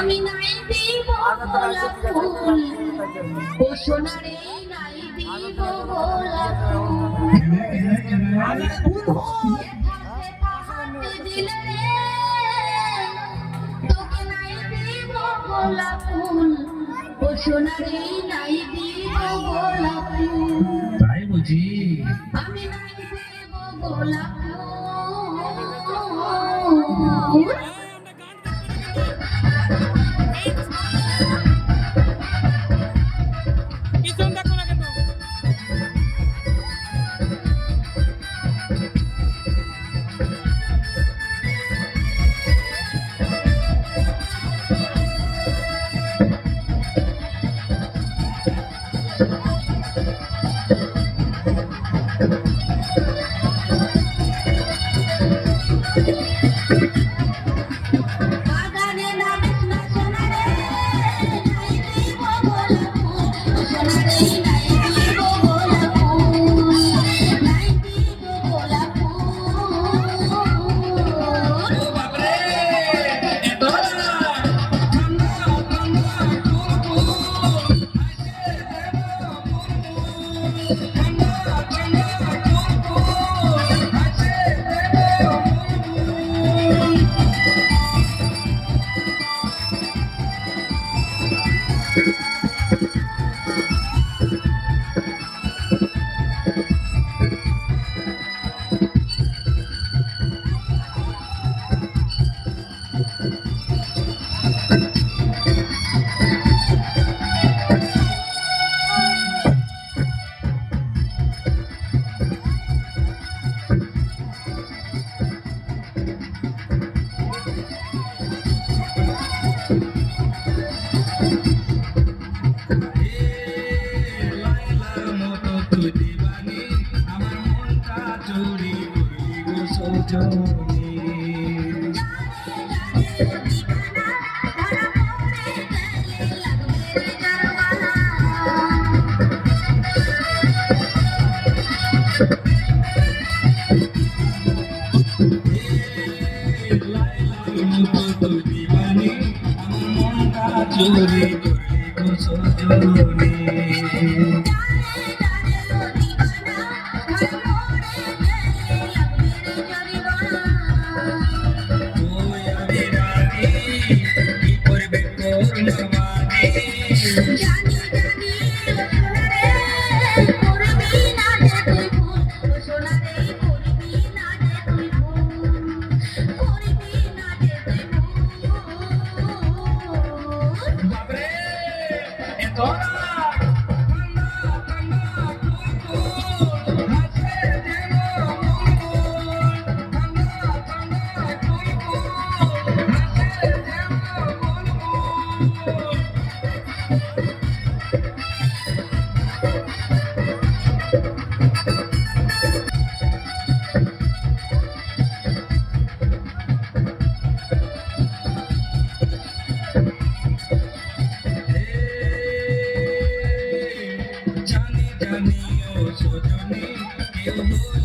আমি নাই দিব গোলাপ ফুল। ও সোনারে নাই দিব গোলাপ ফুল। তোকে নাই দিব গোলাপ ফুল। ও সোনারে নাই দিব গোলাপ ফুল। তাই বুঝি আমি নাই দিব গোলাপ ফুল। জোরে জোরে